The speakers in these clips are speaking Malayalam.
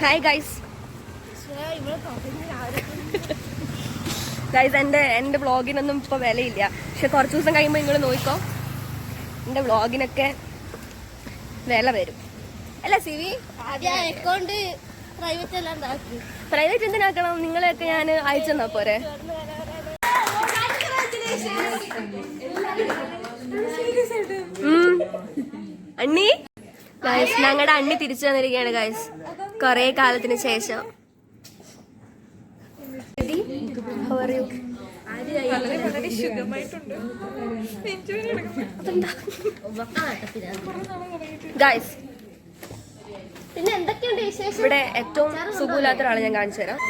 ഹായ് ഗൈസ് ഗൈസ് എന്റെ എന്റെ വ്ളോഗിനൊന്നും ഇപ്പോൾ വിലയില്ല. പക്ഷെ കുറച്ച് ദിവസം കഴിയുമ്പോൾ നിങ്ങൾ നോക്കിക്കോ. എന്റെ വ്ളോഗിനൊക്കെ വില വരും. അല്ല സിവി? അക്കൗണ്ട് പ്രൈവറ്റ് പ്രൈവറ്റ് എന്തിനാക്കണം? നിങ്ങളെയൊക്കെ ഞാൻ അയച്ചു തന്നാ പോരെ. അണ്ണി? ഗൈസ് ഞങ്ങളുടെ അണ്ണി തിരിച്ചു വന്നിരിക്കുകയാണ് ഗൈസ് കൊറേ കാലത്തിന് ശേഷം? ഗൈസ് പിന്നെ എന്തൊക്കെയുണ്ട് വിശേഷം? ഇവിടെ ഏറ്റവും സുഖമില്ലാത്ത ഒരാളെ ഞാൻ കാണിച്ചു തരാം.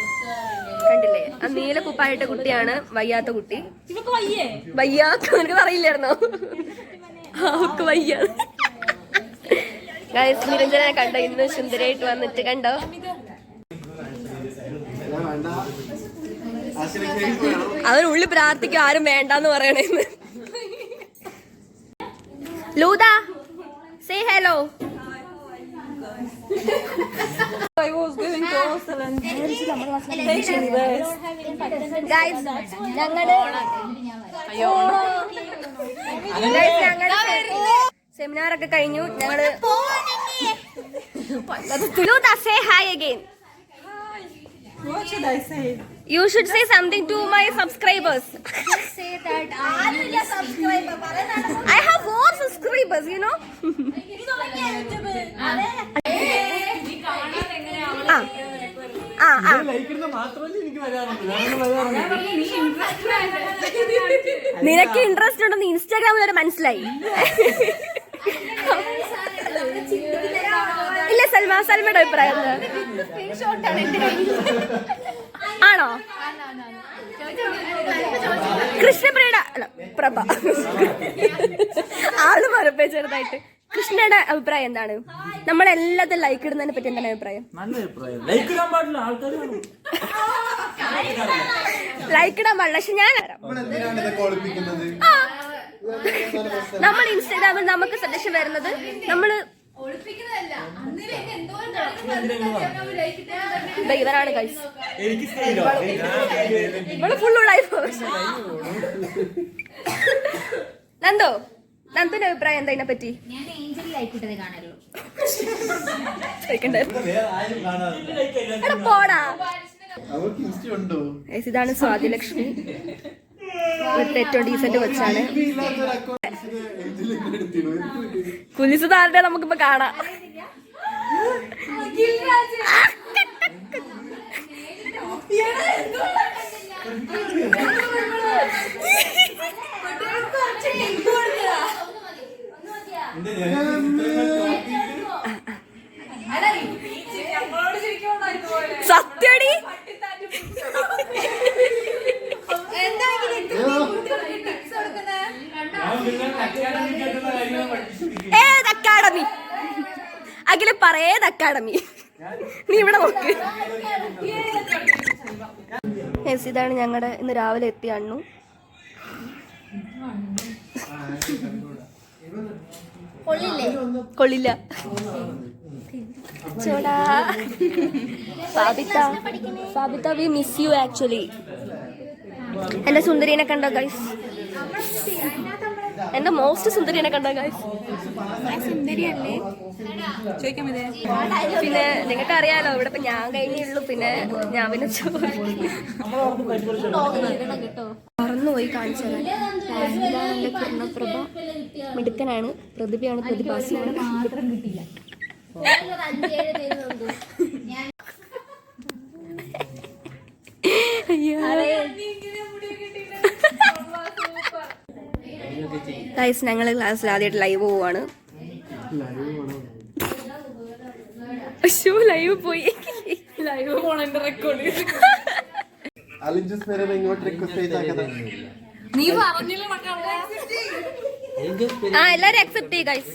കണ്ടില്ലേ? ആ നീല കുപ്പായിട്ട കുട്ടിയാണ് വയ്യാത്ത കുട്ടി. വയ്യാത്ത എനിക്ക് പറയില്ലായിരുന്നോ? അവക്ക് വയ്യ ഗൈസ് നിരഞ്ജനെ കണ്ടോ? ഇന്ന് സുന്ദരായിട്ട് വന്നിട്ട് കണ്ടോ? അവനുള്ളിൽ പ്രാർത്ഥിക്കും ആരും വേണ്ടെന്ന് പറയണേന്ന് ലൂത say hello I was going to hostel and taking. Guys ഞങ്ങൾ Guys, ഞങ്ങടെ സെമിനാർ ഒക്കെ കഴിഞ്ഞു. ഞങ്ങൾ hi? You should say something to my subscribers I have more subscribers you know ah ah ah. നിനക്ക് ഇൻട്രസ്റ്റ് ഉണ്ടെന്ന് ഇൻസ്റ്റാഗ്രാമിൽ ഒരു മനസ്സിലായി. ഇല്ല സൽമ സൽമയുടെ അഭിപ്രായം? ആണോ? കൃഷ്ണപ്രിയുടെ അല്ല പ്രഭ. ആൾ മറപ്പേ ചെറുതായിട്ട്. കൃഷ്ണയുടെ അഭിപ്രായം എന്താണ്? നമ്മളെല്ലാത്തും ലൈക്ക് ഇടുന്നതിനെ പറ്റി എന്താണ് അഭിപ്രായം? നല്ല അഭിപ്രായം ലൈക്ക് ഇടാൻ പാടില്ല ആൾക്കാർ ലൈക്ക് ഇടാൻ പാടില്ല പക്ഷെ ഞാൻ നമ്മൾ ഇൻസ്റ്റാഗ്രാമിൽ നമുക്ക് സജഷൻ വരുന്നത് നമ്മൾ ഇവരാണ് ഗൈസ് ഫുള്ള് ലൈഫ് നന്ദോ നന്ദുന്റെ അഭിപ്രായം എന്താ ഇതിനെ പറ്റി ഞാൻ ഏഞ്ചൽ ലൈക്ക് ഇട്ടത് കാണല്ലോ ചോദിക്കണ്ടേ? വേറെ ആരും കാണാറില്ല. എടാ പോടാ. ഇതാണ് ഇൻസ്റ്റ ഉണ്ടോ? ഇവിടുത്തെ ഏറ്റവും ഡീസന്റ് കുലിസ് താരുടെ നമുക്കിപ്പോ കാണാം. സത്യടി ഏത് അക്കാഡമി അഖില പറയേത് അക്കാഡമി. നീ ഇവിടെ നോക്ക്. യെസ് ഇതാണ് ഞങ്ങളുടെ ഇന്ന് രാവിലെ എത്തി അണ്ണു. കൊള്ളില്ല. ചോടാ Sabitha Sabitha we miss you actually എന്റെ സുന്ദരീനെ കണ്ടോ ഗൈസ് എന്റെ മോസ്റ്റ് സുന്ദരീനെ കണ്ടോ ഗൈസ് ചോദിക്കാൻ മതി പിന്നെ നിങ്ങൾക്ക് അറിയാലോ ഇവിടെ ഇപ്പൊ ഞാൻ കഴിഞ്ഞേ ഉള്ളൂ പിന്നെ ഞാൻ പിന്നെ ചോദിക്കും. മറന്നുപോയി കാണിച്ചു തരാൻ ഇതാണ് എന്റെ കിരണപ്രഭ മിടുക്കനാണ് പ്രതിഭയാണ് പ്രതിഭാസിയാണ്. ഗൈസ് ഞങ്ങൾ ക്ലാസ്സിൽ ആദ്യമായിട്ട് ലൈവ് പോവാണ്. അയ്യോ ലൈവ് പോയി. ലൈവ് പോണെന്റെ റെക്കോർഡ് നീ ആ എല്ലാരും അക്സെപ്റ്റ് ചെയ്യ ഗൈസ്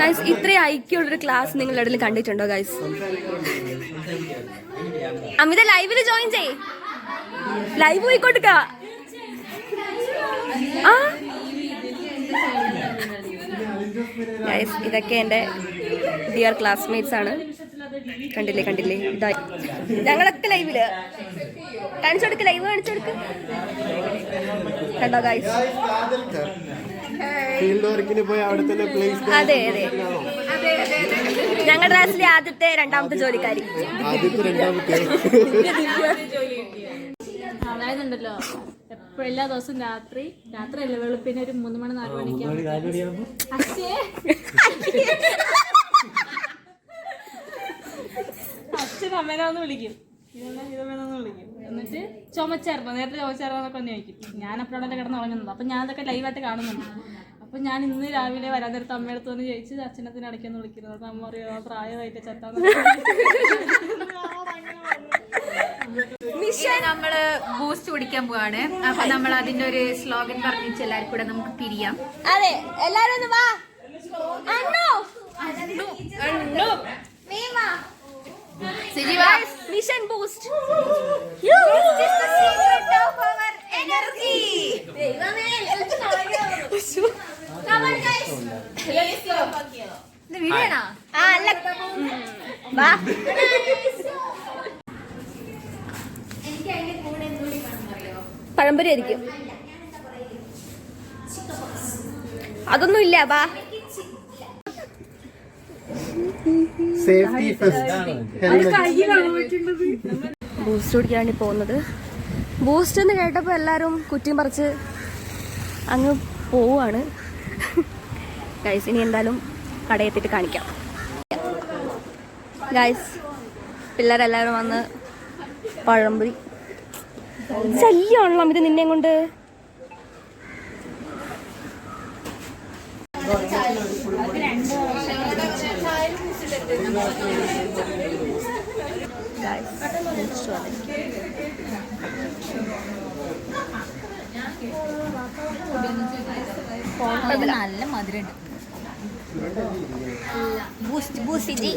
ഗൈസ് ഇത്രയും ഐക്യമുള്ളൊരു ക്ലാസ് നിങ്ങൾ ഇടയിൽ കണ്ടിട്ടുണ്ടോ ഗൈസ് അമിത ലൈവിൽ ജോയിൻ ചെയ് ലൈവ് പോയിക്കൊടുക്ക. ഇതൊക്കെ എന്റെ ഡിയർ ക്ലാസ്മേറ്റ്സ് ആണ്. കണ്ടില്ലേ കണ്ടില്ലേ? ഇതായി ഞങ്ങളൊക്കെ ലൈവിൽ കാണിച്ചു കൊടുക്ക് ലൈവ് കാണിച്ചു കൊടുക്ക്. കണ്ടോ പ്ലേസ് അതെ അതെ. ഞങ്ങളുടെ ക്ലാസ്സിലെ ആദ്യത്തെ രണ്ടാമത്തെ ജോലിക്കാരി. ആദ്യത്തെ രണ്ടാമത്തെ. അതായത് ഉണ്ടല്ലോ എപ്പോഴും എല്ലാ ദിവസവും രാത്രി രാത്രി അല്ല വെളുപ്പിന് ഒരു മൂന്ന് മണി നാല് മണിക്ക് അച്ഛേ അച്ഛൻ അമ്മേനാന്ന് വിളിക്കും. എന്നിട്ട് ചുമച്ചായിരുന്നു. നേരത്തെ ചുമച്ചായിരുന്നൊക്കെ ഒന്ന് ചോദിക്കും. ഞാൻ അപ്പോഴവിടെ കിടന്ന് ഉറങ്ങുന്നത്. അപ്പം ഞാൻ അതൊക്കെ ലൈവായിട്ട് കാണുന്നുണ്ട്. അപ്പം ഞാൻ ഇന്ന് രാവിലെ വരാൻ നേരത്ത് അമ്മയടുത്ത് വന്ന് ചോദിച്ച് അച്ഛനത്തിന് ഇടയ്ക്കൊന്ന് വിളിക്കുന്നത് അപ്പം അമ്മ പറയും "ആ, പ്രായമായിട്ട് ചെത്താന്ന്. നമ്മൾ ബൂസ്റ്റ് കുടിക്കാൻ പോവാണ്. അപ്പൊ നമ്മൾ അതിന്റെ ഒരു സ്ലോഗൻ പറഞ്ഞിച്ച് എല്ലാരും കൂടെ നമുക്ക് പിരിയാം. അതെ എല്ലാരും ഒന്ന് വാ. അണ്ണു. അണ്ണു മിഷൻ ബൂസ്റ്റ് ആ അല്ല ഉം. വാ പഴംപൊരി ആയിരിക്കും. അതൊന്നും ഇല്ല വാ. സേഫ്റ്റി ഫസ്റ്റ് ബൂസ്റ്റ് കുടിക്കാണ് ഈ പോകുന്നത്. ബൂസ്റ്റ് എന്ന് കേട്ടപ്പോൾ എല്ലാവരും കുറ്റിയും പറിച്ച് അങ്ങ് പോവാണ് ഗൈസ് ഇനി എന്തായാലും കടയെത്തിട്ട് കാണിക്കാം. ഗൈസ് പിള്ളേരെല്ലാവരും വന്ന് പഴംപൊരി ശല്യമാണല്ലോ ഇത് നിന്നെ കൊണ്ട്. നല്ല മധുരം ബൂസ്റ്റ് ബൂസ്റ്റ്